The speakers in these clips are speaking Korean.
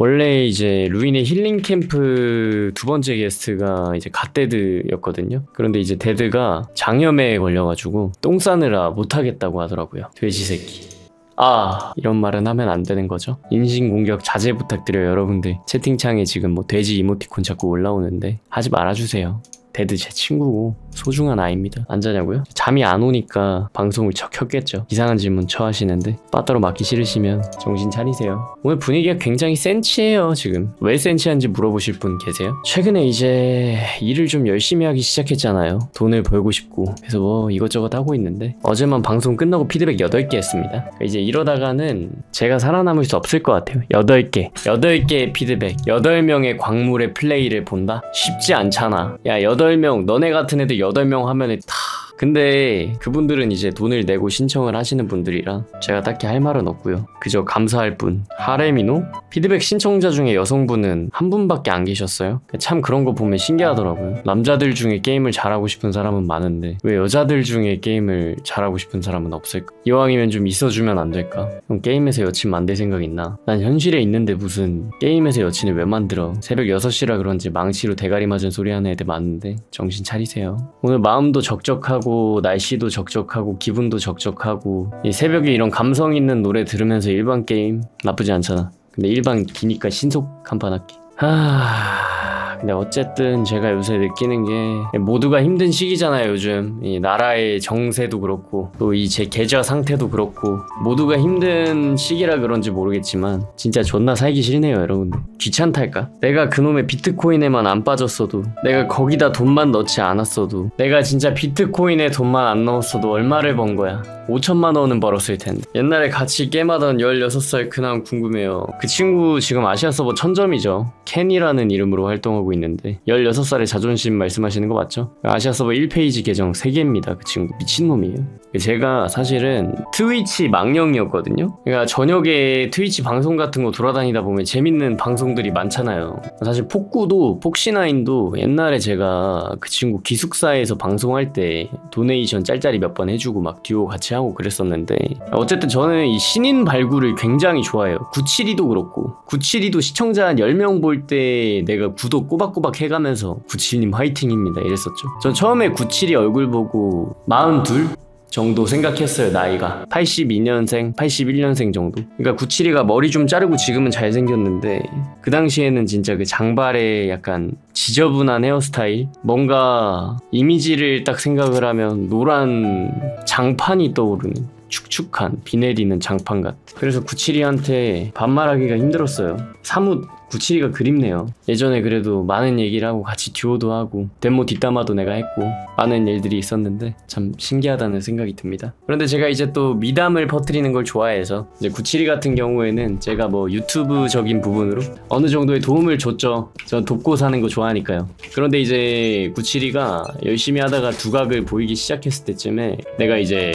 원래 이제 루인의 힐링 캠프 두 번째 게스트가 이제 갓데드였거든요. 그런데 이제 데드가 장염에 걸려가지고 똥 싸느라 못하겠다고 하더라고요. 돼지 새끼. 아 이런 말은 하면 안 되는 거죠 인신공격 자제 부탁드려요 여러분들 채팅창에 지금 뭐 돼지 이모티콘 자꾸 올라오는데 하지 말아주세요 데드 제 친구고 소중한 아이입니다. 안 자냐고요? 잠이 안 오니까 방송을 쳐 켰겠죠. 이상한 질문 처하시는데 빠따로 맞기 싫으시면 정신 차리세요. 오늘 분위기가 굉장히 센치해요 지금. 왜 센치한지 물어보실 분 계세요? 최근에 이제 일을 좀 열심히 하기 시작했잖아요. 돈을 벌고 싶고 그래서 뭐 이것저것 하고 있는데 어제만 방송 끝나고 피드백 8개 했습니다. 이제 이러다가는 제가 살아남을 수 없을 것 같아요. 8개 8개의 피드백 8명의 광물의 플레이를 본다? 쉽지 않잖아. 야 8명 너네 같은 애들 8명 하면은 다 근데 그분들은 이제 돈을 내고 신청을 하시는 분들이라 제가 딱히 할 말은 없고요. 그저 감사할 뿐. 하레미노? 피드백 신청자 중에 여성분은 한 분밖에 안 계셨어요. 참 그런 거 보면 신기하더라고요. 남자들 중에 게임을 잘하고 싶은 사람은 많은데 왜 여자들 중에 게임을 잘하고 싶은 사람은 없을까? 이왕이면 좀 있어주면 안 될까? 그럼 게임에서 여친 만들 생각 있나? 난 현실에 있는데 무슨 게임에서 여친을 왜 만들어? 새벽 6시라 그런지 망치로 대가리 맞은 소리 하는 애들 많은데 정신 차리세요. 오늘 마음도 적적하고 날씨도 적적하고 기분도 적적하고 이 새벽에 이런 감성 있는 노래 들으면서 일반 게임 나쁘지 않잖아. 근데 일반 기니까 신속 한 판 할게. 하... 근데 어쨌든 제가 요새 느끼는 게 모두가 힘든 시기잖아요 요즘. 이 나라의 정세도 그렇고 또 이 제 계좌 상태도 그렇고 모두가 힘든 시기라 그런지 모르겠지만 진짜 존나 살기 싫네요 여러분 귀찮달까? 내가 그놈의 비트코인에만 안 빠졌어도 내가 거기다 돈만 넣지 않았어도 내가 진짜 비트코인에 돈만 안 넣었어도 얼마를 번 거야 5천만 원은 벌었을 텐데. 옛날에 같이 게임하던 16살 그남 궁금해요. 그 친구 지금 아시아 서버 천점이죠. 켄이라는 이름으로 활동하고 있는데 16살의 자존심 말씀하시는 거 맞죠? 아시아 서버 1페이지 계정 3개입니다 그 친구. 미친놈이에요. 제가 사실은 트위치 망령이었거든요. 그러니까 저녁에 트위치 방송 같은 거 돌아다니다 보면 재밌는 방송들이 많잖아요. 사실 폭구도 폭시나인도 옛날에 제가 그 친구 기숙사에서 방송할 때 도네이션 짤짤이 몇 번 해주고 막 듀오 같이 하고 그랬었는데 어쨌든 저는 이 신인 발굴을 굉장히 좋아해요 972도 그렇고 972도 시청자 한 10명 볼 때 내가 구독 꼬박꼬박 해가면서 97님 화이팅입니다 이랬었죠 전 처음에 97이 얼굴 보고 42? 정도 생각했어요 나이가. 82년생 81년생 정도. 그러니까 97이가 머리 좀 자르고 지금은 잘생겼는데 그 당시에는 진짜 그 장발에 약간 지저분한 헤어스타일? 뭔가 이미지를 딱 생각을 하면 노란 장판이 떠오르는 축축한 비 내리는 장판 같 그래서 97이한테 반말하기가 힘들었어요. 사뭇 97이가 그립네요. 예전에 그래도 많은 얘기를 하고 같이 듀오도 하고 데모 뒷담화도 내가 했고 많은 일들이 있었는데 참 신기하다는 생각이 듭니다. 그런데 제가 이제 또 미담을 퍼뜨리는 걸 좋아해서 이제 97이 같은 경우에는 제가 뭐 유튜브적인 부분으로 어느 정도의 도움을 줬죠. 전 돕고 사는 거 좋아하니까요. 그런데 이제 97이가 열심히 하다가 두각을 보이기 시작했을 때쯤에 내가 이제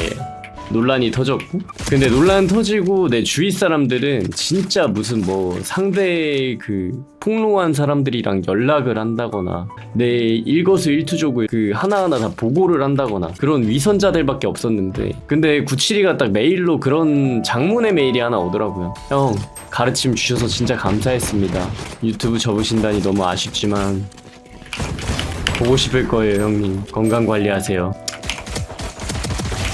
논란이 터졌고 근데 논란 터지고 내 주위 사람들은 진짜 무슨 뭐 상대 그 폭로한 사람들이랑 연락을 한다거나 내 일거수 일투족을 그 하나하나 다 보고를 한다거나 그런 위선자들밖에 없었는데 근데 972가 딱 메일로 그런 장문의 메일이 하나 오더라고요 형 가르침 주셔서 진짜 감사했습니다. 유튜브 접으신다니 너무 아쉽지만 보고 싶을 거예요 형님. 건강 관리하세요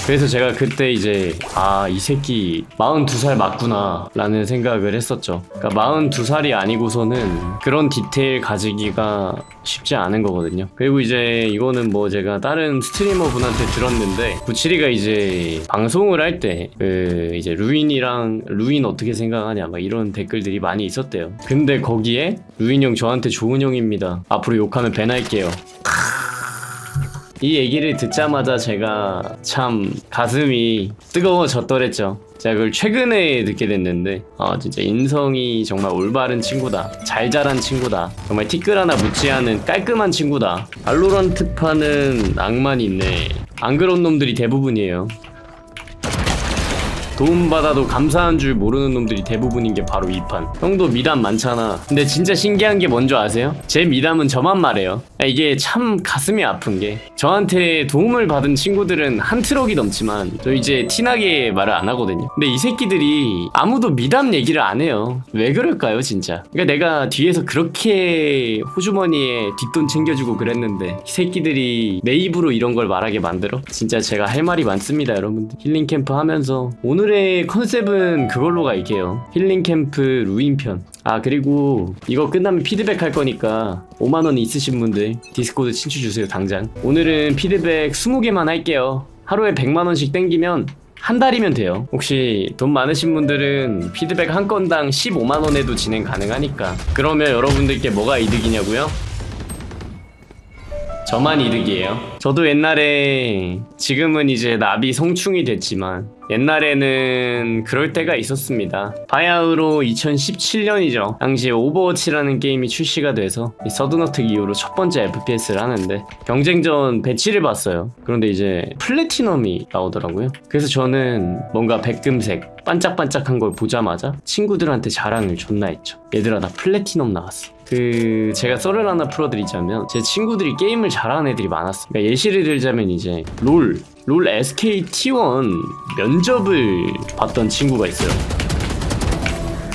그래서 제가 그때 이제 아 이 새끼 42살 맞구나 라는 생각을 했었죠. 그러니까 42살이 아니고서는 그런 디테일 가지기가 쉽지 않은 거거든요. 그리고 이제 이거는 뭐 제가 다른 스트리머 분한테 들었는데 97이가 이제 방송을 할 때 그 이제 루인이랑 루인 어떻게 생각하냐 막 이런 댓글들이 많이 있었대요. 근데 거기에 루인 형 저한테 좋은 형입니다. 앞으로 욕하면 밴할게요 이 얘기를 듣자마자 제가 참 가슴이 뜨거워졌더랬죠. 제가 그걸 최근에 듣게 됐는데 아 진짜 인성이 정말 올바른 친구다. 잘 자란 친구다. 정말 티끌 하나 묻지 않은 깔끔한 친구다. 알로란트파는 낭만이 있네. 안 그런 놈들이 대부분이에요. 도움받아도 감사한 줄 모르는 놈들이 대부분인 게 바로 이 판. 형도 미담 많잖아. 근데 진짜 신기한 게 뭔지 아세요? 제 미담은 저만 말해요. 아, 이게 참 가슴이 아픈 게 저한테 도움을 받은 친구들은 한 트럭이 넘지만 저 이제 티나게 말을 안 하거든요. 근데 이 새끼들이 아무도 미담 얘기를 안 해요. 왜 그럴까요, 진짜? 그러니까 내가 뒤에서 그렇게 호주머니에 뒷돈 챙겨주고 그랬는데 이 새끼들이 내 입으로 이런 걸 말하게 만들어? 진짜 제가 할 말이 많습니다, 여러분들. 힐링 캠프 하면서 오늘의 컨셉은 그걸로 갈게요. 힐링 캠프 루인 편. 아 그리고 이거 끝나면 피드백 할 거니까 5만원 있으신 분들 디스코드 친추 주세요 당장. 오늘은 피드백 20개만 할게요. 하루에 100만원씩 땡기면 한 달이면 돼요. 혹시 돈 많으신 분들은 피드백 한 건당 15만원에도 진행 가능하니까. 그러면 여러분들께 뭐가 이득이냐고요? 저만 이득이에요. 저도 옛날에 지금은 이제 나비 성충이 됐지만 옛날에는 그럴 때가 있었습니다. 바야흐로 2017년이죠. 당시에 오버워치라는 게임이 출시가 돼서 이 서든어택 이후로 첫 번째 FPS를 하는데 경쟁전 배치를 봤어요. 그런데 이제 플래티넘이 나오더라고요. 그래서 저는 뭔가 백금색 반짝반짝한 걸 보자마자 친구들한테 자랑을 존나 했죠. 얘들아 나 플래티넘 나왔어. 그 제가 썰을 하나 풀어드리자면 제 친구들이 게임을 잘하는 애들이 많았어요. 그러니까 예시를 들자면 이제 롤, 롤 SK T1 면접을 봤던 친구가 있어요.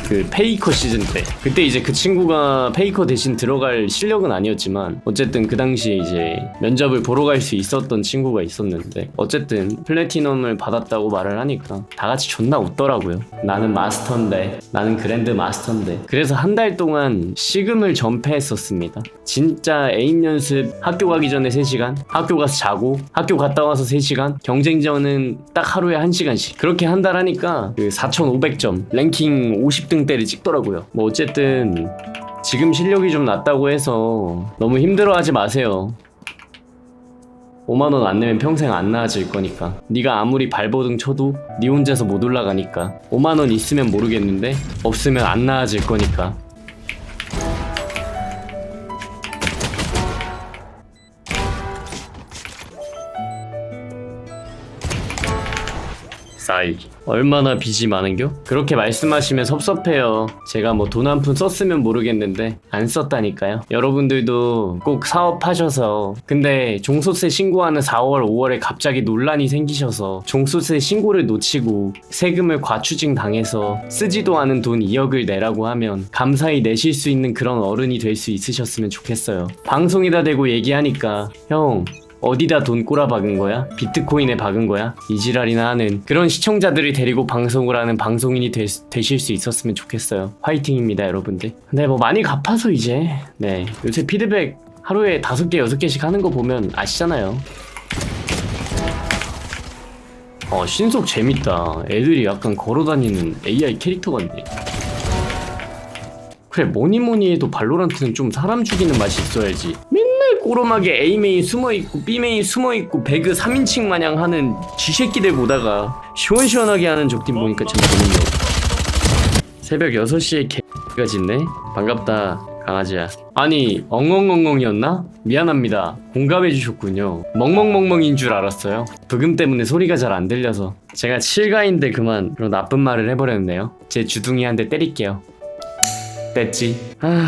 그 페이커 시즌 때. 그때 이제 그 친구가 페이커 대신 들어갈 실력은 아니었지만 어쨌든 그 당시에 이제 면접을 보러 갈 수 있었던 친구가 있었는데 어쨌든 플래티넘을 받았다고 말을 하니까 다 같이 존나 웃더라고요. 나는 마스터인데 나는 그랜드 마스터인데. 그래서 한 달 동안 시금을 전폐했었습니다. 진짜 에임 연습 학교 가기 전에 3시간 학교 가서 자고 학교 갔다 와서 3시간 경쟁전은 딱 하루에 1시간씩. 그렇게 한 달 하니까 그 4500점 랭킹 50등 대를 찍더라고요. 뭐 어쨌든 지금 실력이 좀 낮다고 해서 너무 힘들어하지 마세요. 5만 원 안 내면 평생 안 나아질 거니까. 네가 아무리 발버둥 쳐도 네 혼자서 못 올라가니까. 5만 원 있으면 모르겠는데 없으면 안 나아질 거니까 쌓이기 얼마나 빚이 많은겨? 그렇게 말씀하시면 섭섭해요. 제가 뭐 돈 한 푼 썼으면 모르겠는데 안 썼다니까요. 여러분들도 꼭 사업하셔서. 근데 종소세 신고하는 4월 5월에 갑자기 논란이 생기셔서 종소세 신고를 놓치고 세금을 과추징 당해서 쓰지도 않은 돈 2억을 내라고 하면 감사히 내실 수 있는 그런 어른이 될 수 있으셨으면 좋겠어요. 방송에다 대고 얘기하니까 형 어디다 돈 꼬라 박은 거야? 비트코인에 박은 거야? 이지랄이나 하는 그런 시청자들을 데리고 방송을 하는 방송인이 되, 되실 수 있었으면 좋겠어요. 화이팅입니다, 여러분들. 네, 뭐 많이 갚아서 이제 네 요새 피드백 하루에 다섯 개 여섯 개씩 하는 거 보면 아시잖아요. 어 신속 재밌다. 애들이 약간 걸어다니는 AI 캐릭터 같네. 그래 뭐니 뭐니 해도 발로란트는 좀 사람 죽이는 맛이 있어야지. 맨날 꼬름하게 A 메인 숨어 있고 B 메인 숨어 있고 배그 3인칭 마냥 하는 쥐새끼들 보다가 시원시원하게 하는 적팀 보니까 참 재밌네. 새벽 6시에 개가 짖네. 반갑다 강아지야. 아니 엉엉엉엉이었나? 미안합니다. 공감해 주셨군요. 멍멍멍멍인 줄 알았어요. 부금 때문에 소리가 잘 안 들려서 제가 칠가인데 그만 그런 나쁜 말을 해버렸네요. 제 주둥이 한대 때릴게요. 뺐지. 아,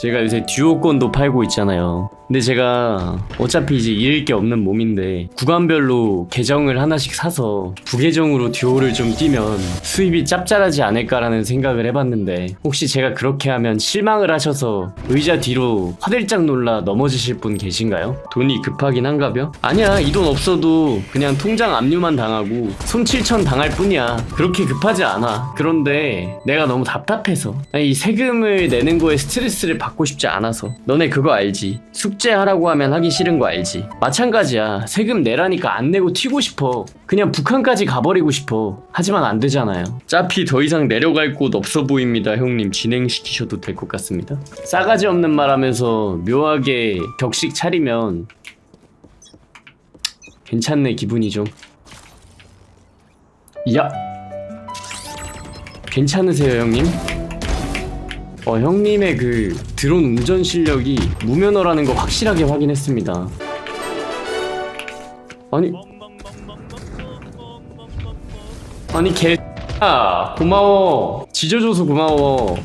제가 요새 듀오권도 팔고 있잖아요. 근데 제가 어차피 이제 잃을 게 없는 몸인데 구간별로 계정을 하나씩 사서 부계정으로 듀오를 좀 뛰면 수입이 짭짤하지 않을까라는 생각을 해봤는데 혹시 제가 그렇게 하면 실망을 하셔서 의자 뒤로 화들짝 놀라 넘어지실 분 계신가요? 돈이 급하긴 한가벼? 아니야 이 돈 없어도 그냥 통장 압류만 당하고 손 7천 당할 뿐이야 그렇게 급하지 않아 그런데 내가 너무 답답해서 아니 이 세금을 내는 거에 스트레스를 받고 싶지 않아서. 너네 그거 알지? 숙제하라고 하면 하기 싫은 거 알지? 마찬가지야. 세금 내라니까 안 내고 튀고 싶어. 그냥 북한까지 가버리고 싶어. 하지만 안 되잖아요. 짜피 더 이상 내려갈 곳 없어 보입니다. 형님 진행시키셔도 될 것 같습니다. 싸가지 없는 말 하면서 묘하게 격식 차리면 괜찮네 기분이 좀. 야! 괜찮으세요 형님? 어 형님의 그 드론 운전 실력이 무면허라는 거 확실하게 확인했습니다. 아니 아니 개 야, 고마워. 지져줘서 고마워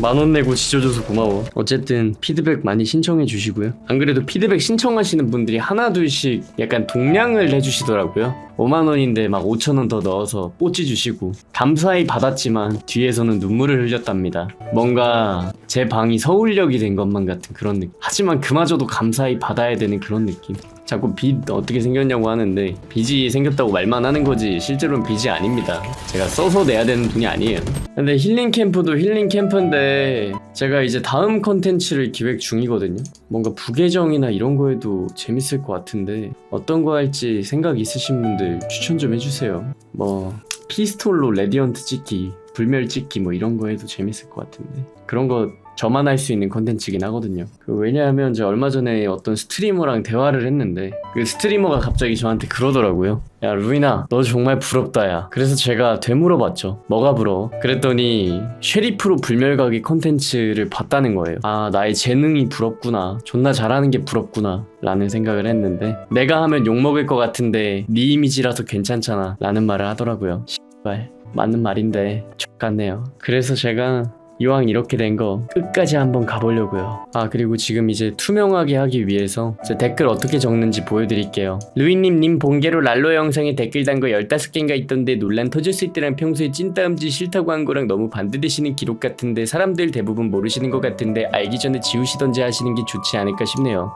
만원 내고 지져줘서 고마워. 어쨌든 피드백 많이 신청해 주시고요. 안 그래도 피드백 신청하시는 분들이 하나 둘씩 약간 동량을 해주시더라고요. 5만 원인데 막 5천 원 더 넣어서 뽀찌 주시고 감사히 받았지만 뒤에서는 눈물을 흘렸답니다. 뭔가 제 방이 서울역이 된 것만 같은 그런 느낌. 하지만 그마저도 감사히 받아야 되는 그런 느낌. 자꾸 빚 어떻게 생겼냐고 하는데 빚이 생겼다고 말만 하는 거지 실제로는 빚이 아닙니다. 제가 써서 내야 되는 돈이 아니에요. 근데 힐링 캠프도 힐링 캠프인데 제가 이제 다음 컨텐츠를 기획 중이거든요. 뭔가 부계정이나 이런 거에도 재밌을 것 같은데 어떤 거 할지 생각 있으신 분들 추천 좀 해주세요. 뭐 피스톨로 레디언트 찍기, 불멸 찍기 뭐 이런 거 해도 재밌을 것 같은데 그런 거 저만 할 수 있는 컨텐츠긴 하거든요. 그 왜냐하면 저 얼마 전에 어떤 스트리머랑 대화를 했는데 그 스트리머가 갑자기 저한테 그러더라고요. 야 루이나 너 정말 부럽다야. 그래서 제가 되물어봤죠. 뭐가 부러워? 그랬더니 쉐리프로 불멸각이 컨텐츠를 봤다는 거예요. 아 나의 재능이 부럽구나. 존나 잘하는 게 부럽구나. 라는 생각을 했는데 내가 하면 욕먹을 것 같은데 네 이미지라서 괜찮잖아. 라는 말을 하더라고요. 씨발 맞는 말인데 X 같네요. 그래서 제가 이왕 이렇게 된 거 끝까지 한번 가보려고요. 아 그리고 지금 이제 투명하게 하기 위해서 제 댓글 어떻게 적는지 보여드릴게요. 루이님 님 본계로 랄로 영상에 댓글 단 거 15개인가 있던데 논란 터졌을 때랑 평소에 찐따음질 싫다고 한 거랑 너무 반대되시는 기록 같은데 사람들 대부분 모르시는 것 같은데 알기 전에 지우시던지 하시는 게 좋지 않을까 싶네요.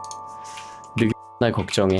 늘 걱정해.